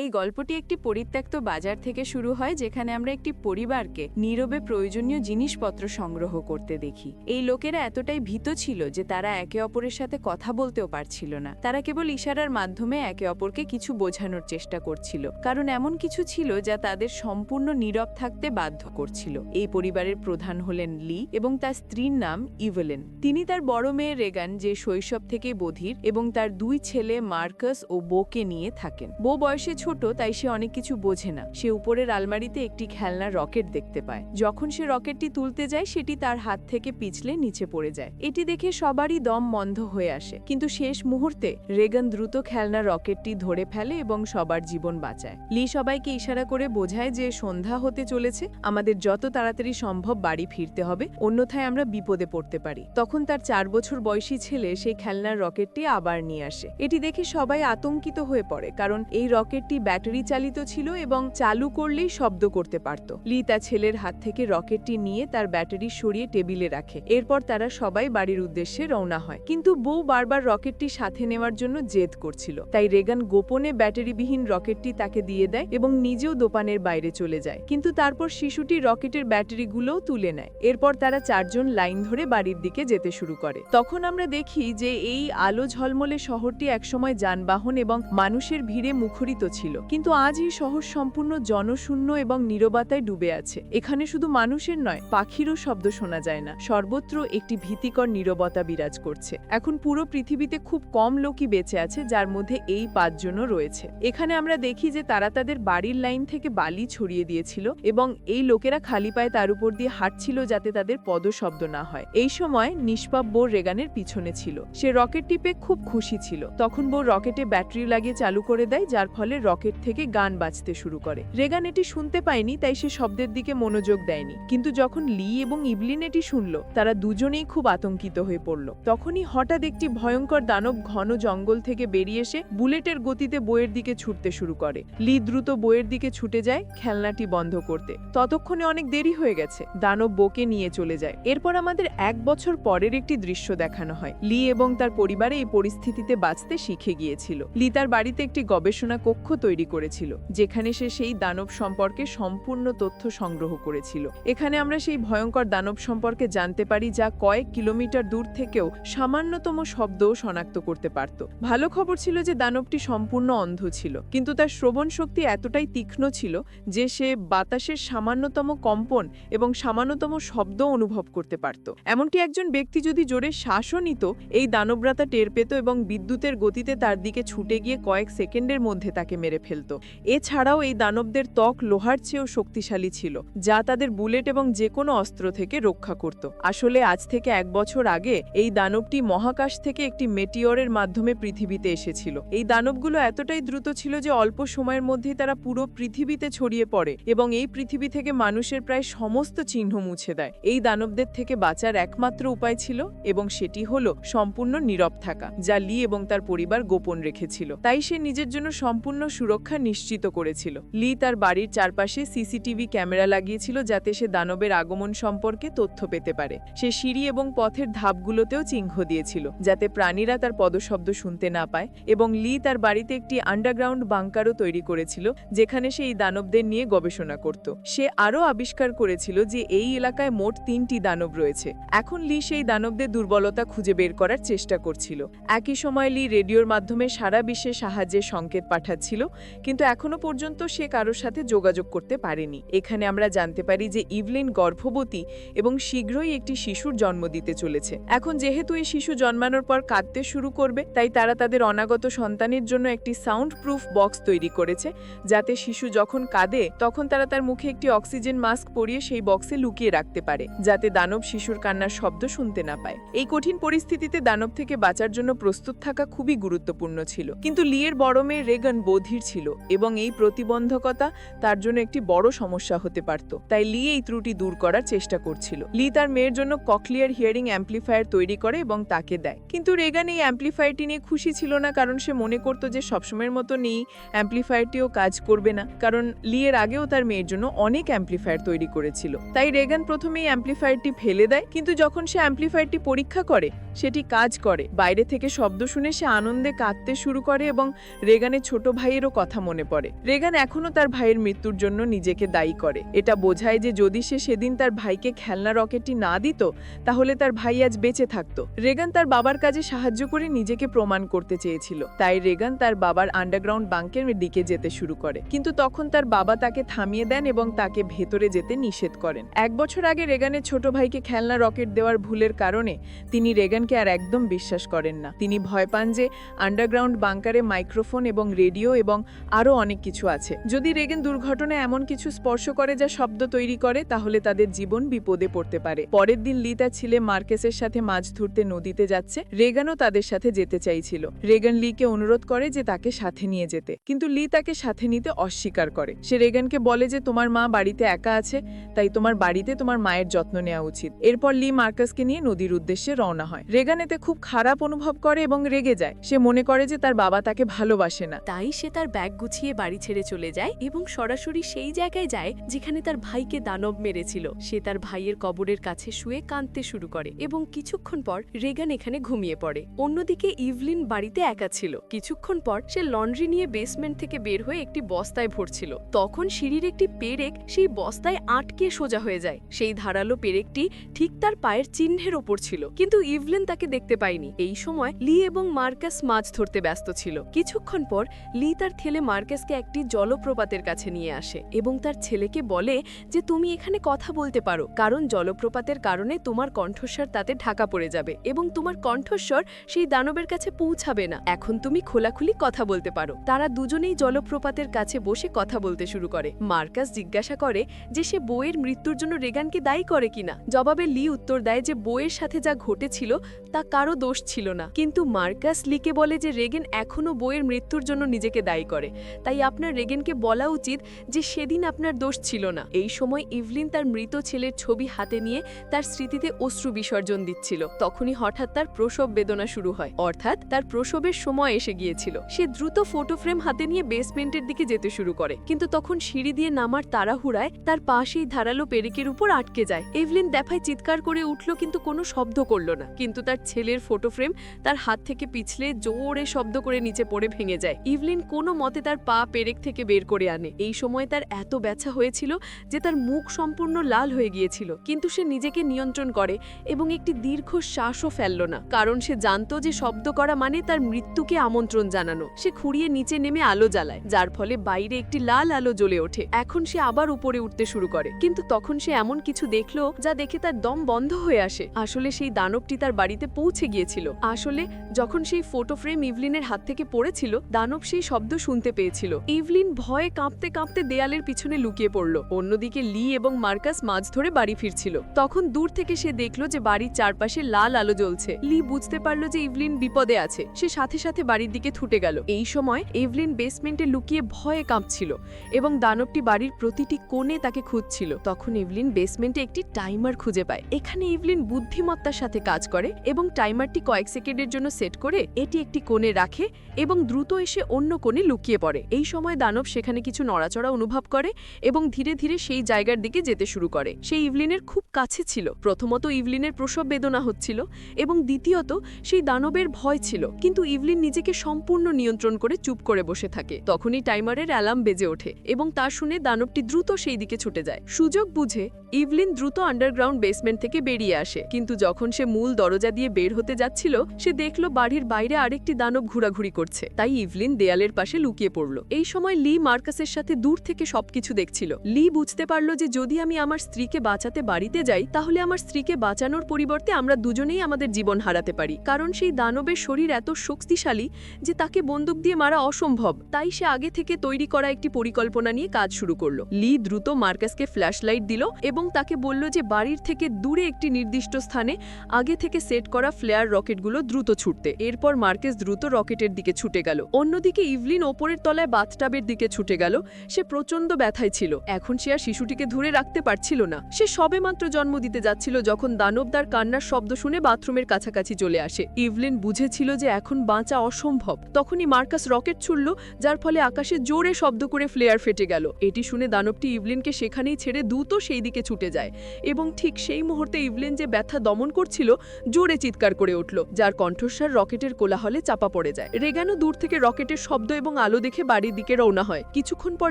এই গল্পটি একটি পরিত্যক্ত বাজার থেকে শুরু হয় যেখানে আমরা একটি পরিবারকে নীরবে প্রয়োজনীয় জিনিসপত্র সংগ্রহ করতে দেখি। এই লোকেরা এতটাই ভীত ছিল যে তারা একে অপরের সাথে কথা বলতেও পারছিল না। তারা কেবল ইশারার মাধ্যমে একে অপরকে কিছু বোঝানোর চেষ্টা করছিল, কারণ এমন কিছু ছিল যা তাদের সম্পূর্ণ নীরব থাকতে বাধ্য করছিল। এই পরিবারের প্রধান হলেন লি এবং তার স্ত্রীর নাম ইভেলেন। তিনি তার বড় মেয়ে রেগান, যে শৈশব থেকে বধির, এবং তার দুই ছেলে মার্কাস ও বোকে নিয়ে থাকেন। বো বয়সে ছোট, তাই সে অনেক কিছু বোঝে না। সে উপরের আলমারিতে একটি খেলনা রকেট দেখতে পায়। যখন সে রকেটটি তুলতে যায়, সেটি তার হাত থেকে পিছলে নিচে পড়ে যায়। এটি দেখে সবারই দম বন্ধ হয়ে আসে। কিন্তু শেষ মুহূর্তে রেগান দ্রুত খেলনা রকেটটি ধরে ফেলে এবং সবার জীবন বাঁচায়। লি সবাইকে ইশারা করে বোঝায় যে সন্ধ্যা হতে চলেছে, আমাদের যত তাড়াতাড়ি সম্ভব বাড়ি ফিরতে হবে, অন্যথায় আমরা বিপদে পড়তে পারি। তখন তার চার বছর বয়সী ছেলে সেই খেলনার রকেটটি আবার নিয়ে আসে। এটি দেখে সবাই আতঙ্কিত হয়ে পড়ে, কারণ এই রকেটটি ব্যাটারি চালিত ছিল এবং চালু করলেই শব্দ করতে পারত। লি তা ছেলের হাত থেকে রকেটটি নিয়ে তার ব্যাটারি সরিয়ে টেবিলে রাখে। এরপর তারা সবাই বাড়ির উদ্দেশ্যে রওনা হয়। কিন্তু বউ বারবার রকেটটি সাথে নেওয়ার জন্য জেদ করছিল। তাই রেগান গোপনে ব্যাটারিবিহীন রকেটটি তাকে দিয়ে দেয় এবং নিজেও দোকানের বাইরে চলে যায়। কিন্তু তারপর শিশুটি রকেটের ব্যাটারিগুলোও তুলে নেয়। এরপর তারা চারজন লাইন ধরে বাড়ির দিকে যেতে শুরু করে। তখন আমরা দেখি যে এই আলো ঝলমলে শহরটি একসময় যানবাহন এবং মানুষের ভিড়ে মুখরিত ছিল, কিন্তু আজ এই শহর সম্পূর্ণ জনশূন্য এবং নীরবতায় ডুবে আছে। এখানে শুধু মানুষের নয়, পাখিরও শব্দ শোনা যায় না। সর্বত্র একটি ভীতিকর নীরবতা বিরাজ করছে। এখন পুরো পৃথিবীতে খুব কম লোকই বেঁচে আছে, যার মধ্যে এই পাঁচজনও রয়েছে। এখানে আমরা দেখি যে তারা তাদের বাড়ির লাইন থেকে বালি ছড়িয়ে দিয়েছিল এবং এই লোকেরা খালি পায়ে তার উপর দিয়ে হাঁটছিল যাতে তাদের পদশব্দ না হয়। এই সময় নিষ্পাপ বউ রেগানের পিছনে ছিল। সে রকেট টিপে খুব খুশি ছিল। তখন বউ রকেটে ব্যাটারি লাগিয়ে চালু করে দেয়, যার ফলে রকেট থেকে গান বাজতে শুরু করে। রেগান এটি শুনতে পায়নি, তাই সে শব্দের দিকে মনোযোগ দেয়নি। কিন্তু যখন লি এবং ইবলিন এটি শুনল, তারা দুজনেই খুব আতঙ্কিত হয়ে পড়ল। তখনই হঠাৎ একটি ভয়ঙ্কর দানব ঘন জঙ্গল থেকে বেরিয়ে এসে বুলেটের গতিতে বইয়ের দিকে ছুটতে শুরু করে। লি দ্রুত বইয়ের দিকে ছুটে যায় খেলনাটি বন্ধ করতে। ততক্ষণে অনেক দেরি হয়ে গেছে। দানব বোকে নিয়ে চলে যায়। এরপর আমাদের এক বছর পরের একটি দৃশ্য দেখানো হয়। লি এবং তার পরিবারে এই পরিস্থিতিতে বাঁচতে শিখে গিয়েছিল। লি তার বাড়িতে একটি গবেষণা কক্ষ তৈরি করেছিল, যেখানে সে সেই দানব সম্পর্কে সম্পূর্ণ তথ্য সংগ্রহ করেছিল। এখানে আমরা সেই ভয়ঙ্কর দানব সম্পর্কে জানতে পারি যা কয়েক কিলোমিটার দূর থেকেও সামান্যতম শব্দও শনাক্ত করতে পারত। ভালো খবর ছিল যে দানবটি সম্পূর্ণ অন্ধ ছিল, কিন্তু তার শ্রবণ শক্তি এতটাই তীক্ষ্ণ ছিল যে সে বাতাসের সামান্যতম কম্পন এবং সামান্যতম শব্দ অনুভব করতে পারত। এমনটি একজন ব্যক্তি যদি জোরে শ্বাসও নিত, এই দানবরা তা টের পেত এবং বিদ্যুতের গতিতে তার দিকে ছুটে গিয়ে কয়েক সেকেন্ডের মধ্যে তাকে মেরে ফেলত। এছাড়াও এই দানবদের ত্বক লোহার চেয়েও শক্তিশালী ছিল, যা তাদের বুলেট এবং যে কোনো অস্ত্র থেকে রক্ষা করত। আসলে আজ থেকে এক বছর আগে এই দানবটি মহাকাশ থেকে একটি মেটিওরের মাধ্যমে পৃথিবীতে এসেছিল। এই দানবগুলো এতটাই দ্রুত ছিল যে অল্প সময়ের মধ্যেই তারা পুরো পৃথিবীতে ছড়িয়ে পড়ে এবং এই পৃথিবী থেকে মানুষের প্রায় সমস্ত চিহ্ন মুছে দেয়। এই দানবদের থেকে বাঁচার একমাত্র উপায় ছিল এবং সেটি হলো সম্পূর্ণ নীরব থাকা, যা লি এবং তার পরিবার গোপন রেখেছিল। তাই সে নিজের জন্য সম্পূর্ণ সুরক্ষা নিশ্চিত করেছিল। লি তার বাড়ির চারপাশে সিসিটিভি ক্যামেরা লাগিয়েছিল যাতে সে দানবের আগমন সম্পর্কে তথ্য পেতে পারে। সে সিঁড়ি এবং পথের ধাপগুলোতেও চিহ্ন দিয়েছিল, যাতে প্রাণীরা তার পদশব্দ শুনতে না পায় এবং লি তার বাড়িতে একটি আন্ডারগ্রাউন্ড বাংকারও তৈরি করেছিল, যেখানে সে এই দানবদের নিয়ে গবেষণা করত। সে আরও আবিষ্কার করেছিল যে এই এলাকায় মোট তিনটি দানব রয়েছে। এখন লি সেই দানবদের দুর্বলতা খুঁজে বের করার চেষ্টা করছিল। একই সময় লি রেডিওর মাধ্যমে সারা বিশ্বে সাহায্যের সংকেত পাঠাচ্ছিল কিন্তু এখনও পর্যন্ত সে কারোর সাথে যোগাযোগ করতে পারেনি। এখানে আমরা জানতে পারি যে ইভলিন গর্ভবতী এবং শীঘ্রই একটি শিশুর জন্ম দিতে চলেছে। এখন যেহেতু এই শিশু জন্মানোর পর কাঁদতে শুরু করবে, তাই তারা তাদের অনাগত সন্তানের জন্য একটি সাউন্ড প্রুফ বক্স তৈরি করেছে, যাতে শিশু যখন কাঁদে, তখন তারা তার মুখে একটি অক্সিজেন মাস্ক পরিয়ে সেই বক্সে লুকিয়ে রাখতে পারে, যাতে দানব শিশুর কান্নার শব্দ শুনতে না পায়। এই কঠিন পরিস্থিতিতে দানব থেকে বাঁচার জন্য প্রস্তুত থাকা খুবই গুরুত্বপূর্ণ ছিল। কিন্তু লিয়ের বড় মেয়ে রেগান বধির ছিল এবং এই প্রতিবন্ধকতা তার জন্য একটি বড় সমস্যা হতে পারত। তাই লি এই ত্রুটি দূর করার চেষ্টা করছিল। লি তার মেয়ের জন্য ককলিয়ার হিয়ারিং অ্যাম্প্লিফায়ার তৈরি করে এবং তাকে দেয়। কিন্তু রেগান এই অ্যাম্প্লিফায়ারটি নিয়ে খুশি ছিল না কারণ সে মনে করত যে সবসময়ের মতো নেই অ্যাম্প্লিফায়ারটিও কাজ করবে না। কারণ লিয়ের আগেও তার মেয়ের জন্য অনেক অ্যাম্প্লিফায়ার তৈরি করেছিল। তাই রেগান প্রথমে এই অ্যাম্প্লিফায়ারটি ফেলে দেয়। কিন্তু যখন সে অ্যাম্প্লিফায়ারটি পরীক্ষা করে, সেটি কাজ করে। বাইরে থেকে শব্দ শুনে সে আনন্দে কাঁদতে শুরু করে এবং রেগানের ছোট ভাইয়েরও ভাইয়েরও কথা মনে পড়ে। রেগান এখনও তার ভাইয়ের মৃত্যুর জন্য নিজেকে দায়ী করে। এটা বোঝায় যে যদি সে সেদিন তার ভাইকে খেলনা রকেটটি না দিত, তাহলে তার ভাই আজ বেঁচে থাকতো। রেগান তার বাবার কাজে সাহায্য করে নিজেকে প্রমাণ করতে চেয়েছিল। তাই রেগান তার বাবার আন্ডারগ্রাউন্ড বাঙ্কের দিকে যেতে শুরু করে। কিন্তু তখন তার বাবা তাকে থামিয়ে দেন এবং তাকে ভেতরে যেতে নিষেধ করেন। এক বছর আগে রেগানের ছোট ভাইকে খেলনা রকেট দেওয়ার ভুলের কারণে তিনি রেগানকে আর একদম বিশ্বাস করেন না। তিনি ভয় পান যে আন্ডারগ্রাউন্ড বাংকারে মাইক্রোফোন এবং রেডিও এবং আরও অনেক কিছু আছে। যদি রেগেন দুর্ঘটনায় এমন কিছু স্পর্শ করে যা শব্দ তৈরি করে, তাহলে তাদের জীবন বিপদে পড়তে পারে। পরের দিন লি তার ছেলে মার্কেসের সাথে মাছ ধরতে নদীতে যাচ্ছে। রেগানও তাদের সাথে যেতে চাইছিল। রেগান লিকে অনুরোধ করে যে তাকে সাথে নিয়ে যেতে। কিন্তু লি তাকে সাথে নিতে অস্বীকার করে। সে রেগানকে বলে যে, তোমার মা বাড়িতে একা আছে, তাই তোমার বাড়িতে তোমার মায়ের যত্ন নেওয়া উচিত। এরপর লি মার্কাসকে নিয়ে নদীর উদ্দেশ্যে রওনা হয়। রেগান এতে খুব খারাপ অনুভব করে এবং রেগে যায়। সে মনে করে যে, তার বাবা তাকে ভালোবাসে না। তাই সে তার ব্যাগ গুছিয়ে বাড়ি ছেড়ে চলে যায় এবং সরাসরি সেই জায়গায় যায় যেখানে তার ভাইকে দানব মেরেছিল। সে তার ভাইয়ের কবরের কাছে শুয়ে কাঁদতে শুরু করে এবং কিছুক্ষণ পর রেগান এখানে ঘুমিয়ে পড়ে। অন্যদিকে ইভলিন বাড়িতে একা ছিল। কিছুক্ষণ পর সে লন্ড্রি নিয়ে বেসমেন্ট থেকে বের হয়ে একটি বস্তায় ভরছিল। তখন সিঁড়ির একটি পেরেক সেই বস্তায় আটকে সোজা হয়ে যায়। সেই ধারালো পেরেকটি ঠিক তার পায়ের চিহ্নের ওপর ছিল। কিন্তু ইভলিন তাকে দেখতে পায়নি। এই সময় লি এবং মার্কাস মাছ ধরতে ব্যস্ত ছিল। কিছুক্ষণ পর লি তার ছেলে মার্কাসকে একটি জলপ্রপাতের কাছে নিয়ে আসে এবং তার ছেলেকে বলে যে, তুমি এখানে কথা বলতে পারো, কারণ জলপ্রপাতের কারণে তোমার কণ্ঠস্বর তাতে ঢাকা পড়ে যাবে এবং তোমার কণ্ঠস্বর সেই দানবের কাছে পৌঁছাবে না। এখন তুমি খোলাখুলি কথা বলতে পারো। তারা দুজনেই জলপ্রপাতের কাছে বসে কথা বলতে শুরু করে। মার্কাস জিজ্ঞাসা করে যে, সে বইয়ের মৃত্যুর জন্য রেগানকে দায়ী করে কিনা? জবাবে লি উত্তর দেয় যে বইয়ের সাথে যা ঘটেছিল তা কারও দোষ ছিল না। কিন্তু মার্কাস লিকে বলে যে, রেগেন এখনও বইয়ের মৃত্যুর জন্য নিজেকে দায়ী করে। তাই আপনার রেগেনকে বলা উচিত যে সেদিন আপনার দোষ ছিল না। এই সময় ইভলিন তার মৃত ছেলের ছবি হাতে নিয়ে তার স্মৃতিতে অশ্রু বিসর্জন দিচ্ছিল। তখনই হঠাৎ তার প্রসব বেদনা শুরু হয়। অর্থাৎ তার প্রসবের সময় এসে গিয়েছিল। সে দ্রুত ফটো ফ্রেম হাতে নিয়ে বেসমেন্টের দিকে যেতে শুরু করে। কিন্তু তখন সিঁড়ি দিয়ে নামার তাড়াহুড়ায় তার পাশেই ধারালো পেরেকের উপর আটকে যায়। এভলিন দেখায় চিৎকার করে উঠল কিন্তু কোনো শব্দ করল না। কিন্তু তার ছেলের ফটো ফ্রেম তার হাত থেকে পিছলে জোরে শব্দ করে নিচে পড়ে ভেঙে যায়। ইভলিন কোনো মতে তার পা পেরেক থেকে বের করে আনে। এই সময় তার এত ব্যথা হয়েছিল যে তার মুখ সম্পূর্ণ লাল হয়ে গিয়েছিল। কিন্তু সে নিজেকে নিয়ন্ত্রণ করে এবং একটি দীর্ঘ শ্বাসও ফেলল না। কারণ সে জানতো যে শব্দ করা মানে তার মৃত্যুকে আমন্ত্রণ জানানো। সে খুঁড়িয়ে নিচে নেমে আলো জ্বালায়, যার ফলে বাইরে একটি লাল আলো জ্বলে ওঠে। এখন সে আবার উপরে উঠতে শুরু করে। কিন্তু তখন সে এমন কিছু দেখল যা দেখে তার দম বন্ধ হয়ে আসে। আসলে সেই দানবটি তার বাড়িতে পৌঁছে গিয়েছিল। আসলে যখন সেই ফটো ফ্রেম ইভলিনের হাত থেকে পড়েছিল, দানব সেই শব্দ শুনতে পেয়েছিল। ইভলিন ভয়ে কাঁপতে কাঁপতে দেয়ালের পিছনে লুকিয়ে পড়ল। অন্যদিকে লি এবং মার্কাস মাছ ধরে বাড়ি ফিরছিল। তখন দূর থেকে সে দেখল যে বাড়ির চারপাশে লাল আলো জ্বলছে। লি বুঝতে পারল যে ইভলিন বিপদে আছে। সে সাথে সাথে বাড়ির দিকে ছুটে গেল। এই সময় ইভলিন বেসমেন্টে লুকিয়ে ভয়ে কাঁপছিল এবং দানবটি বাড়ির প্রতিটি কোণে তাকে খুঁজছিল। তখন ইভলিন বেসমেন্টে একটি টাইমার খুঁজে পায়। এখানে ইভলিন বুদ্ধিমত্তার সাথে কাজ করে এবং টাইমারটি কয়েক সেকেন্ডের জন্য সেট করে এটি একটি কোণে রাখে এবং দ্রুত এসে অন্য কোণে লুকিয়ে পড়ে। এই সময় দানব সেখানে কিছু নড়াচড়া অনুভব করে এবং ধীরে ধীরে সেই জায়গার দিকে যেতে শুরু করে। সেই ইভলিনের খুব কাছে ছিল। প্রথমত ইভলিনের প্রসব বেদনা হচ্ছিল এবং দ্বিতীয়ত সেই দানবের ভয় ছিল। কিন্তু ইভলিন নিজেকে সম্পূর্ণ নিয়ন্ত্রণ করে চুপ করে বসে থাকে। তখনই টাইমারের অ্যালার্ম বেজে ওঠে এবং তা শুনে দানবটি দ্রুত সেই দিকে ছুটে যায়। সুযোগ বুঝে ইভলিন দ্রুত আন্ডারগ্রাউন্ড বেসমেন্ট থেকে বেরিয়ে আসে। কিন্তু যখন সে মূল দরজা দিয়ে বের হতে যাচ্ছিল, সে দেখল বাড়ির বাইরে আরেকটি দানব ঘোরাঘুরি করছে। তাই ইভলিন দেয়ালের পাশে লুকিয়ে পড়ল। এই সময় লি মার্কাসের সাথে দূর থেকে সবকিছু দেখছিল। লি বুঝতে পারল যে যদি আমি আমার স্ত্রীকে বাঁচাতে বাড়িতে যাই, তাহলে আমার স্ত্রীকে বাঁচানোর পরিবর্তে আমরা দুজনেই আমাদের জীবন হারাতে পারি। কারণ সেই দানবের শরীর এত শক্তিশালী যে তাকে বন্দুক দিয়ে মারা অসম্ভব। তাই সে আগে থেকে তৈরি করা একটি পরিকল্পনা নিয়ে কাজ শুরু করল। লি দ্রুত মার্কাসকে ফ্ল্যাশ লাইট দিল এবং তাকে বলল যে বাড়ির থেকে দূরে একটি নির্দিষ্ট স্থানে আগে থেকে সেট করা ফ্লেয়ার রকেটগুলো দ্রুত ছুটতে। এরপর মার্কেস দ্রুত রকেটের দিকে ছুটে গেল। অন্যদিকে ইভলিন ওপরের তলায় বাথটাবের দিকে ছুটে গেল। সে প্রচণ্ড ব্যথায় ছিল। এখন সে আর শিশুটিকে ধরে রাখতে পারছিল না। সে সবেমাত্র জন্ম দিতে যাচ্ছিল যখন দানবদার কান্নার শব্দ শুনে বাথরুমের কাছাকাছি চলে আসে। ইভলিন বুঝেছিল যে এখন বাঁচা অসম্ভব। তখনই মার্কাস রকেট ছুড়ল, যার ফলে আকাশে জোরে শব্দ করে ফ্লেয়ার ফেটে গেল। এটি শুনে দানবটি ইভলিনকে সেখানেই ছেড়ে দ্রুত সেই দিকে ছুটে যায় এবং ঠিক সেই মুহূর্তে ইভলিন যে ব্যথা দমন করছিল, জোরে চিৎকার করে উঠল, যার কণ্ঠস্বর রকেটের কোলাহলে চাপা পড়ে যায়। রেগানো দূর থেকে রকেটের শব্দ এবং আলো দেখে বাড়ির দিকে রওনা হয়। কিছুক্ষণ পর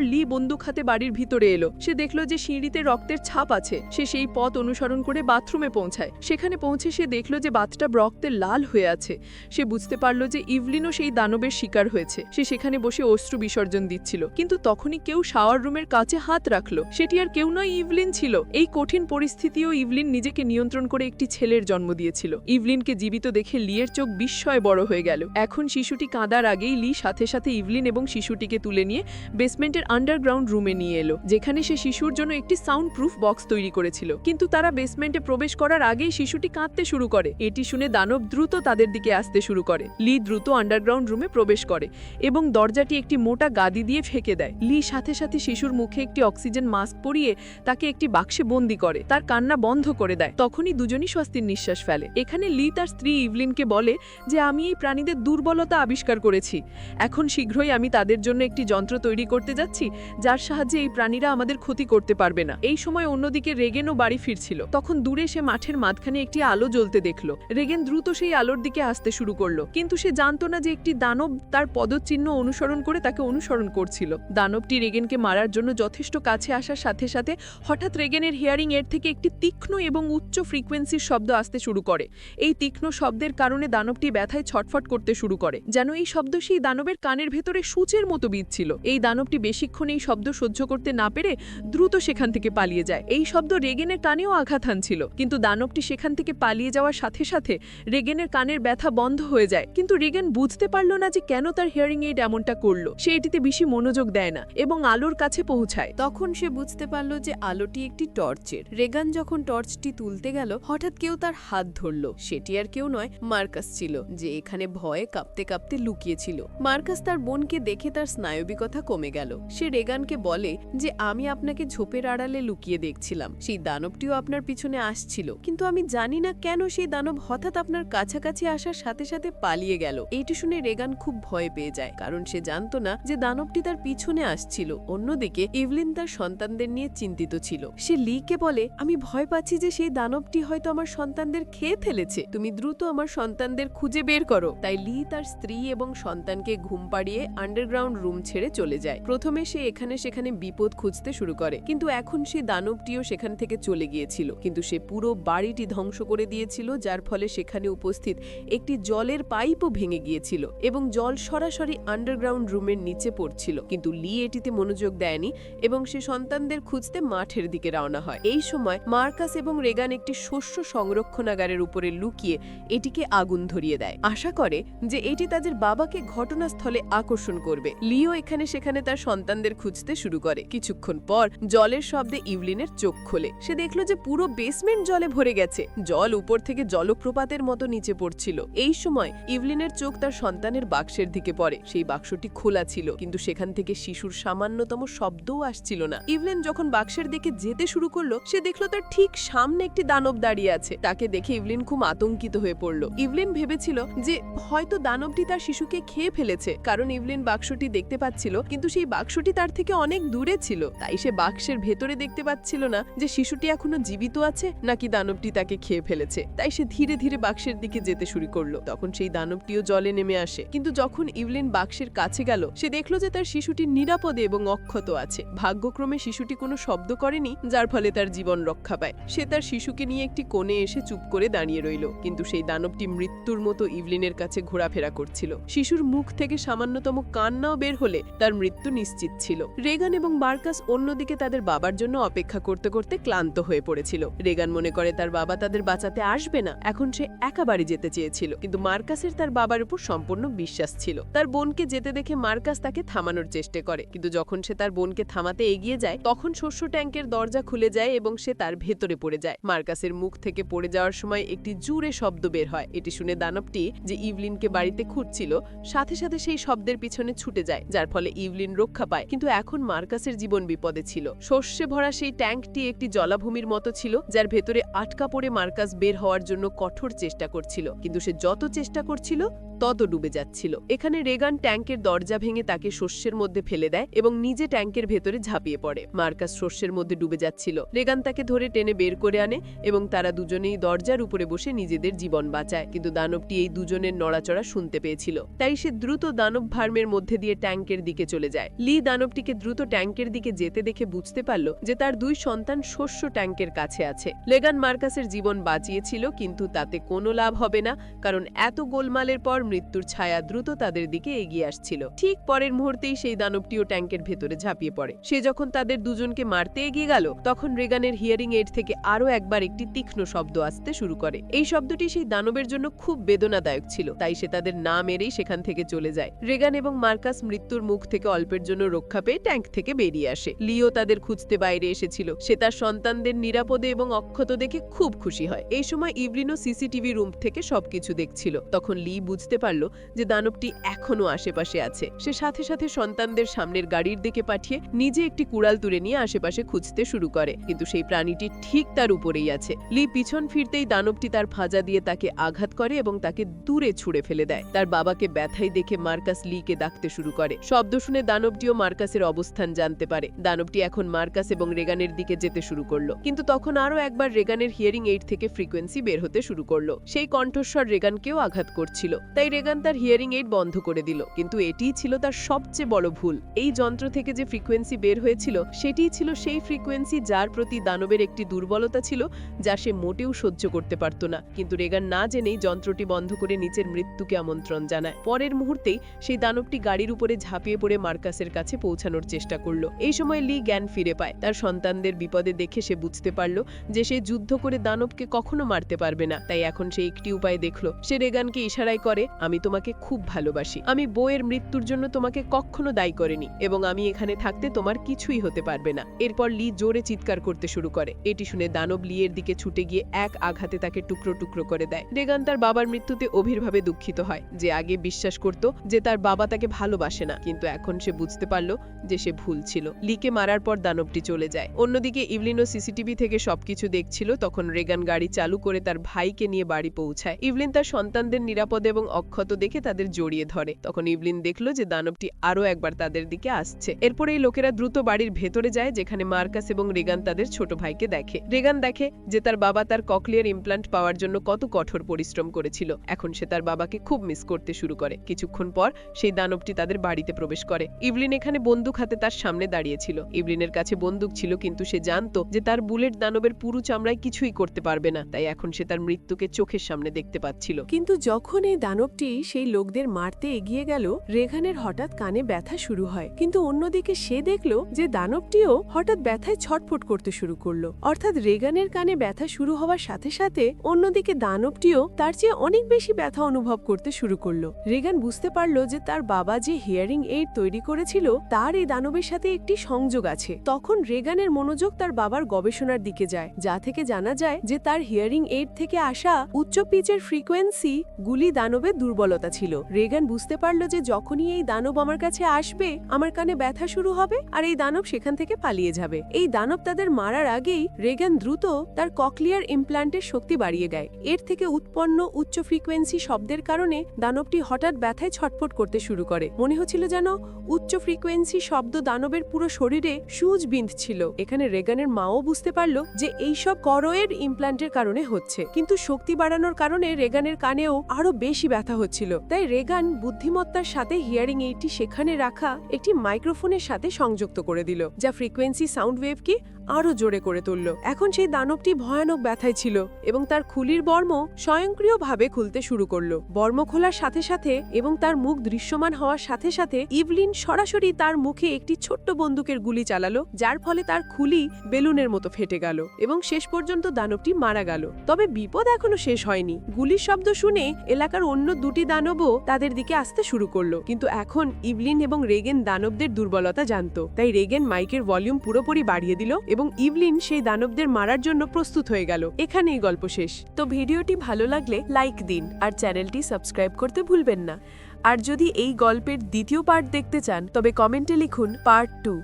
লি বন্দুক হাতে বাড়ির ভিতরে এলো। সে দেখল যে সিঁড়িতে রক্তের ছাপ আছে। সে সেই পথ অনুসরণ করে বাথরুমে পৌঁছায়। সেখানে পৌঁছে সে দেখল যে বাথটা রক্তে লাল হয়ে আছে। সে বুঝতে পারল যে ইভলিনও সেই দানবের শিকার হয়েছে। সে সেখানে বসে অশ্রু বিসর্জন দিচ্ছিল। কিন্তু তখনই কেউ শাওয়ার রুমের কাছে হাত রাখল। সেটি আর কেউ নয়, ইভলিন ছিল। এই কঠিন পরিস্থিতিও ইভলিন নিজেকে নিয়ন্ত্রণ করে একটি ছেলের জন্ম দিয়েছিল। ইভলিনকে জীবিত দেখে লিয়ের চোখ বিস্ময় বড় হয়ে গেল। এখন শিশুটি কাঁদার আগেই লি সাথে সাথে ইভলিন এবং শিশুটিকে তুলে নিয়ে বেসমেন্টের আন্ডারগ্রাউন্ড রুমে নিয়ে এলো, যেখানে সে শিশুর জন্য একটি সাউন্ড প্রুফ বক্স তৈরি করেছিল। কিন্তু তারা বেসমেন্টে প্রবেশ করার আগেই শিশুটি কাঁদতে শুরু করে। এটি শুনে দানব দ্রুত তাদের দিকে আসতে শুরু করে। লি দ্রুত আন্ডারগ্রাউন্ড রুমে প্রবেশ করে এবং দরজাটি একটি মোটা গাদি দিয়ে ফেঁকে দেয়। লি সাথে সাথে শিশুর মুখে একটি অক্সিজেন মাস্ক পরিয়ে তাকে একটি বাক্সে বন্দি করে। তার কান্না বন্ধ করে দেয়। তখনই দুজনই স্বস্তির নিঃশ্বাস ফেলে। এখানে লি তার স্ত্রী ইভলিনকে বলে যে, আমি এই প্রাণীদের দুর্বলতা আবিষ্কার করেছি। এখন শীঘ্রই আমি তাদের জন্য একটি যন্ত্র তৈরি করতে যাচ্ছি, যার সাহায্যে এই প্রাণীরা আমাদের ক্ষতি করতে পারবে না। এই সময় অন্যদিকে রেগেনও বাড়ি ফিরছিল। তখন দূরে সে মাঠের মাঝখানে একটি আলো জ্বলতে দেখল। রেগেন দ্রুত সেই আলোর দিকে আসতে শুরু করল। কিন্তু সে জানতো না যে একটি দানব তার পদচিহ্ন অনুসরণ করে তাকে অনুসরণ করছিল। দানবটি রেগেনকে মারার জন্য যথেষ্ট কাছে আসার সাথে সাথে হঠাৎ রেগেনের হিয়ারিং এর থেকে একটি তীক্ষ্ণ এবং উচ্চ ফ্রিকোয়েন্সির শব্দ আসতে শুরু করে। এই তীক্ষ্ণ শব্দের কারণে দানবটি ব্যথায় ছটফট করতে শুরু করে। যেন এই শব্দ সেই দানবের কানের ভেতরে সূচের মতো বিচ্ছিল এই দানবটি বেশিক্ষণ এই শব্দ সহ্য করতে না পেরে দ্রুত সেখান থেকে পালিয়ে যায়। এই শব্দ রেগেনের কানেও আঘাত হানছিল, কিন্তু দানবটি সেখান থেকে পালিয়ে যাওয়ার সাথে সাথে রেগেনের কানের ব্যথা বন্ধ হয়ে যায়। কিন্তু রেগেন বুঝতে পারল না যে কেন তার হিয়ারিং এইড এমনটা করল। সে এটিতে বেশি মনোযোগ দেয় না এবং আলোর কাছে পৌঁছায়। তখন সে বুঝতে পারল যে আলোটি একটি টর্চের। রেগান যখন টর্চটি তুলতে গেল, হঠাৎ কেউ তার হাত ধরল। সেটি আর কেউ নয়, মার্কাস ছিল, যে এখানে ভয়ে কাঁপতে কাঁপতে লুকিয়েছিল। মার্কাস তার বোনকে দেখে তার স্নায়বিকতা কমে গেল। সে রেগানকে বলে যে, আমি আপনাকে ঝোপের আড়ালে লুকিয়ে দেখছিলাম। সেই দানবটিও আপনার পিছনে আসছিল। কিন্তু আমি জানি না কেন সেই দানব হঠাৎ আপনার কাছাকাছি আসার সাথে সাথে পালিয়ে গেল। এইটি শুনে রেগান খুব ভয় পেয়ে যায়। কারণ সে জানতো না যে, দানবটি তার পিছনে আসছিল। অন্যদিকে ইভলিন তার সন্তানদের নিয়ে চিন্তিত ছিল। সে লিকে বলে, আমি ভয় পাচ্ছি যে, সেই দানবটি হয়তো আমার সন্তানদের খেয়ে ফেলেছে। তুমি দ্রুত আমার সন্তানদের খুঁজে বের করো। তাই লি তার স্ত্রী এবং সন্তানকে ঘুম পাড়িয়ে আন্ডারগ্রাউন্ড রুম ছেড়ে চলে যায়। প্রথমে সে এখানে সেখানে বিপদ খুঁজতে শুরু করে, কিন্তু এখন সেই দানবটিও সেখান থেকে চলে গিয়েছিল। কিন্তু সে পুরো বাড়িটি ধ্বংস করে দিয়েছিল, যার ফলে সেখানে উপস্থিত একটি জলের পাইপও ভেঙে গিয়েছিল এবং জল সরাসরি আন্ডারগ্রাউন্ড রুমের নিচে পড়ছিল। কিন্তু লি এটিতে মনোযোগ দেয়নি এবং সে সন্তানদের খুঁজতে মাঠের দিকে রওনা হয়। এই সময় মার্কাস এবং রেগান একটি শস্য সংরক্ষণাগারের উপরে লুকিয়ে এটিকে আগুন ধরিয়ে দেয়। আশা করে যে এটি তাদের বাবাকে ঘটনাস্থলে আকর্ষণ করবে। লিও এখানে সেখানে তার সন্তানদের খুঁজতে শুরু করে। কিছুক্ষণ পর জলের শব্দে ইভলিনের চোখ খোলে। সে দেখল যে পুরো বেসমেন্ট জলে ভরে গেছে। জল উপর থেকে জলপ্রপাতের মতো নিচে পড়ছিল। এই সময় ইভলিনের চোখ তার সন্তানের বাক্সের দিকে পড়ে। সেই বাক্সটি খোলা ছিল, কিন্তু সেখান থেকে শিশুর সামান্যতম শব্দও আসছিল না। ইভলিন যখন বাক্সের দিকে যেতে শুরু করল, সে দেখল তার ঠিক সামনে একটি দানব দাঁড়িয়ে আছে। তাকে দেখে ইভলিন খুব আতঙ্কিত হয়ে পড়ল। ইভলিন ভেবেছিল যে হয়তো দানবটি তার শিশুকে খেয়ে ফেলেছে, কারণ ইভলিন বাক্সটি দেখতে পাচ্ছিল, কিন্তু সেই বাক্সটি তার থেকে অনেক দূরে ছিল। তাই সে বাক্সের ভেতরে দেখতে পাচ্ছিল না যে শিশুটি এখনও জীবিত আছে নাকি দানবটি তাকে খেয়ে ফেলেছে। তাই সে ধীরে ধীরে বাক্সের দিকে যেতে শুরু করল। তখন সেই দানবটিও জলে নেমে আসে। কিন্তু যখন ইভলিন বাক্সের কাছে গেল, সে দেখল যে তার শিশুটি নিরাপদে এবং অক্ষত আছে। ভাগ্যক্রমে শিশুটি কোনো শব্দ করেনি, যার ফলে তার জীবন রক্ষা পায়। সে তার শিশুকে নিয়ে একটি কোণে এসে চুপ করে দাঁড়িয়ে রইল। কিন্তু সেই দানবটি মৃত্যুর মতো ইভলিনের কাছে ঘোরাফেরা করছিল। শিশুর মুখ থেকে সামান্যতম কান্নাও বের হলে তার মৃত্যু নিশ্চিত ছিল। রেগান এবং মার্কাস অন্যদিকে তাদের বাবার জন্য অপেক্ষা করতে করতে ক্লান্ত হয়ে পড়েছিল। রেগান মনে করে তার বাবা তাদের বাঁচাতে আসবে না, এখন সে একা বাড়ি যেতে চেয়েছিল। কিন্তু মার্কাসের তার বাবার উপর সম্পূর্ণ বিশ্বাস ছিল। তার বোনকে যেতে দেখে মার্কাস তাকে থামানোর চেষ্টা করে। কিন্তু যখন সে তার বোনকে থামাতে এগিয়ে যায়, তখন শস্য ট্যাঙ্কের দরজা খুলে যায় এবং সে তার ভেতরে পড়ে যায়। মার্কাসের মুখ থেকে পড়ে যাওয়ার সময় একটি জুড়ে শব্দ বের হয়। এটি শুনে দানবটি যে ইভলিনকে বাড়িতে খুঁজছিল, সাথে সাথে সেই শব্দের পিছনে ছুটে যায়, যার ফলে ইভলিন রক্ষা পায়। কিন্তু এখন মার্কাসের জীবন বিপদে ছিল। শস্যে ভরা সেই ট্যাঙ্কটি একটি জলাভূমির মতো ছিল, যার ভেতরে আটকা পড়ে মার্কাস বের হওয়ার জন্য কঠোর চেষ্টা করছিল। কিন্তু সে যত চেষ্টা করছিল, তত ডুবে যাচ্ছিল। এখানে রেগান ট্যাঙ্কের দরজা ভেঙে তাকে শস্যের মধ্যে ফেলে দেয় এবং নিজে ট্যাঙ্কের ভেতরে ঝাঁপিয়ে পড়ে। মার্কাস শস্যের মধ্যে ডুবে যাচ্ছিল। রেগান তাকে ধরে টেনে বের করে আনে এবং তারা দুজনেই দরজার উপরে বসে নিজেদের জীবন বাঁচায়। কিন্তু দানবটি এই দুজনের নড়াচড়া শুনতে পেয়েছিল। তাই সে দ্রুত দানব ভার ফার্মের মধ্যে দিয়ে ট্যাঙ্কের দিকে চলে যায়। লি দানবটিকে দ্রুত ট্যাঙ্কের দিকে যেতে দেখে বুঝতে পারল যে তার দুই সন্তান শস্য ট্যাঙ্কের কাছে আছে। লেগান মার্কাসের জীবন বাঁচিয়েছিল, কিন্তু তাতে কোনো লাভ হবে না, কারণ এত গোলমালের পর মৃত্যুর ছায়া দ্রুত তাদের দিকে এগিয়ে আসছিল। ঠিক পরের মুহূর্তেই সেই দানবটিও ট্যাঙ্কের ভেতরে ঝাঁপিয়ে পড়ে। সে যখন তাদের দুজনকে মারতে এগিয়ে গেল, তখন রেগানের হিয়ারিং এইড থেকে আরও একবার একটি তীক্ষ্ণ শব্দ আসতে শুরু করে। এই শব্দটি সেই দানবের জন্য খুব বেদনাদায়ক ছিল, তাই সে তাদের না মেরেই সেখান থেকে চলে যায়। রেগান এবং মার্কাস মৃত্যুর মুখ থেকে অল্পের জন্য রক্ষা পেয়ে ট্যাঙ্ক থেকে বেরিয়ে আসে। লিও তাদের খুঁজতে বাইরে এসেছিল। সে তার সন্তানদের নিরাপদে এবং অক্ষত দেখে খুব খুশি হয়। এই সময় ইভলিনও সিসিটিভি রুম থেকে সবকিছু দেখছিল। তখন লি বুঝতে পারল যে দানবটি এখনও আশেপাশে আছে। সে সাথে সাথে সন্তানদের সামনের গাড়ির দিকে পাঠিয়ে নিজে একটি কুড়াল তুলে নিয়ে আশেপাশে খুঁজতে শুরু করে। কিন্তু সেই প্রাণীটি ঠিক তার উপরেই আছে। লি পিছন ফিরতেই দানবটি তার ভাজা দিয়ে তাকে আঘাত করে এবং তাকে দূরে ছুঁড়ে ফেলে দেয়। তার বাবাকে ব্যথায় দেখে মার্কাস লিকে ডাকতে শুরু করে। শব্দ শুনে দানবটিও মার্কাসের অবস্থান জানতে পারে। দানবটি এখন মার্কাস এবং রেগানের দিকে যেতে শুরু করল। কিন্তু তখন আরও একবার রেগানের হিয়ারিং এইড থেকে ফ্রিকোয়েন্সি বের হতে শুরু করল। সেই কণ্ঠস্বর রেগানকেও আঘাত করছিল। তাই রেগান তার হিয়ারিং এইড বন্ধ করে দিল। কিন্তু এটিই ছিল তার সবচেয়ে বড় ভুল। এই যন্ত্র থেকে যে ফ্রিকোয়েন্সি বের হয়েছিল, সেটিই ছিল সেই ফ্রিকোয়েন্সি যার প্রতি দানবের একটি দুর্বলতা ছিল, যা সে মোটেও সহ্য করতে পারত না। কিন্তু রেগান না জেনেই যন্ত্রটি বন্ধ করে নিচের মৃত্যুকে আমন্ত্রণ জানায়। পরের মুহূর্তেই সেই দানবটি গাড়ির উপরে ঝাঁপিয়ে পড়ে মার্কাসের কাছে পৌঁছানোর চেষ্টা করল। এই সময় লি জ্ঞান ফিরে পায়। তার সন্তানদের বিপদে দেখে সে বুঝতে পারল যে সে যুদ্ধ করে দানবকে কখনো মারতে পারবে না। তাই এখন সে একটি উপায় দেখল। সে রেগানকে ইশারায় করে, আমি তোমাকে খুব ভালোবাসি। আমি বউয়ের মৃত্যুর জন্য তোমাকে কখনো দায়ী করেনি এবং আমি এখানে থাকতে তোমার কিছুই হতে পারবে না। এরপর লি জোরে চিৎকার করতে শুরু করে। এটি শুনে দানব লিয়ের দিকে ছুটে গিয়ে এক আঘাতে তাকে টুকরো টুকরো করে দেয়। রেগান তার বাবার মৃত্যুতে অভিরভাবে দুঃখিত হয়। যে আগে বিশ্বাস করত যে তার বাবা তাকে ভালোবাসে না। কিন্তু এখন সে বুঝতে পারল যে সে ভুল ছিল। লিকে মারার পর দানবটি চলে যায়। অন্যদিকে ইভলিনো সিসিটিভি থেকে সবকিছু দেখছিল। তখন রেগান গাড়ি চালু করে তার ভাইকে নিয়ে বাড়ি পৌঁছায়। ইভলিন তার সন্তানদের নিরাপদ এবং অক্ষত দেখে তাদের জড়িয়ে ধরে। তখন ইভলিন দেখল যে দানবটি আরও একবার তাদের দিকে আসছে। এরপর এই লোকেরা দ্রুত বাড়ির ভেতরে যায়, যেখানে মার্কাস এবং রেগান তাদের ছোট ভাইকে দেখে। রেগান দেখে যে তার বাবা তার ককলিয়ার ইমপ্লান্ট পাওয়ার জন্য কত কঠোর পরিশ্রম করেছিল। এখন সে তার বাবাকে খুব মিস করতে শুরু করে। কিছুক্ষণ পর সেই দানবটি তাদের বাড়িতে প্রবেশ করে। ইভলিন এখানে বন্দুক হাতে তার সামনে দাঁড়িয়েছিল। ইভলিনের কাছে বন্দুক ছিল, কিন্তু সে জানতো যে তার বুলেট দানবের পুরু চামড়ায় কিছুই করতে পারবে না। তাই এখন সে তার মৃত্যুকে চোখের সামনে দেখতে পাচ্ছিল। কিন্তু যখন এই দানবটি সেই লোকদের মারতে এগিয়ে গেল রেগানের হঠাৎ কানে ব্যথা শুরু হয়। কিন্তু অন্যদিকে সে দেখল যে দানবটিও হঠাৎ ব্যথায় ছটফট করতে শুরু করল। অর্থাৎ রেগানের কানে ব্যথা শুরু হওয়ার সাথে সাথে অন্যদিকে দানবটিও তার চেয়ে অনেক বেশি ব্যথা অনুভব করতে শুরু করল। রেগান বুঝতে পারল যে তার বাবা যে হিয়ারিং এইড তৈরি করেছিল, তার এই দানবের সাথে একটি সংযোগ আছে। তখন রেগানের মনোযোগ তার বাবার গবেষণার দিকে যায়, যা থেকে জানা যায় যে তার হিয়ারিং এইড থেকে আসা উচ্চ পিচের ফ্রিকোয়েন্সি গুলি দানবের দুর্বলতা ছিল। রেগান বুঝতে পারল যে যখনই এই দানব আমার কাছে আসবে, আমার কানে ব্যথা শুরু হবে আর এই দানব সেখান থেকে পালিয়ে যাবে। এই দানব তাদের মারার আগেই রেগান দ্রুত তার ককলিয়ার ইমপ্ল্যান্টের শক্তি বাড়িয়ে দেয়। এর থেকে উৎপন্ন উচ্চ ফ্রিকোয়েন্সি শব্দের কারণে দানবটি হঠাৎ ব্যথায় ছটফট করতে শুরু করে। মনে হচ্ছিল যেন উচ্চ ফ্রিকোয়েন্সি শব্দ দানবের পুরো শরীরে সুচ বিঁধছিল এখানে রেগানের মাও বুঝতে পারল যে এইসব করয়ের ইমপ্ল্যান্টের কারণে হচ্ছে। কিন্তু শক্তি বাড়ানোর কারণে রেগানের কানেও আরও বেশি ব্যথা হচ্ছিল। তাই রেগান বুদ্ধিমত্তার সাথে হিয়ারিং এইটি সেখানে রাখা একটি মাইক্রোফোনের সাথে সংযুক্ত করে দিল, যা ফ্রিকোয়েন্সি সাউন্ড ওয়েভকে আরও জোরে করে তুলল। এখন সেই দানবটি ভয়ানক ব্যথায় ছিল এবং তার খুলির বর্ম স্বয়ংক্রিয়ভাবে খুলতে শুরু করল। বর্ম খোলার সাথে সাথে এবং তার মুখ দৃশ্যমান হওয়ার সাথে সাথে ইভলিন সরাসরি তার মুখে একটি ছোট্ট বন্দুকের গুলি চালালো, যার ফলে তার খুলি বেলুনের মতো ফেটে গেল এবং শেষ পর্যন্ত দানবটি মারা গেল। তবে বিপদ এখনও শেষ হয়নি। গুলির শব্দ শুনে এলাকার অন্য দুটি দানবও তাদের দিকে আসতে শুরু করল। কিন্তু এখন ইভলিন এবং রেগেন দানবদের দুর্বলতা জানতো। তাই রেগেন মাইকের ভলিউম পুরোপুরি বাড়িয়ে দিল এবং ইভলিন সেই দানবদের মারার জন্য প্রস্তুত হয়ে গেল। এখানেই গল্প শেষ। তো ভিডিওটি ভালো লাগলে লাইক দিন আর চ্যানেলটি সাবস্ক্রাইব করতে ভুলবেন না। আর যদি এই গল্পের দ্বিতীয় পার্ট দেখতে চান, তবে কমেন্টে লিখুন পার্ট টু।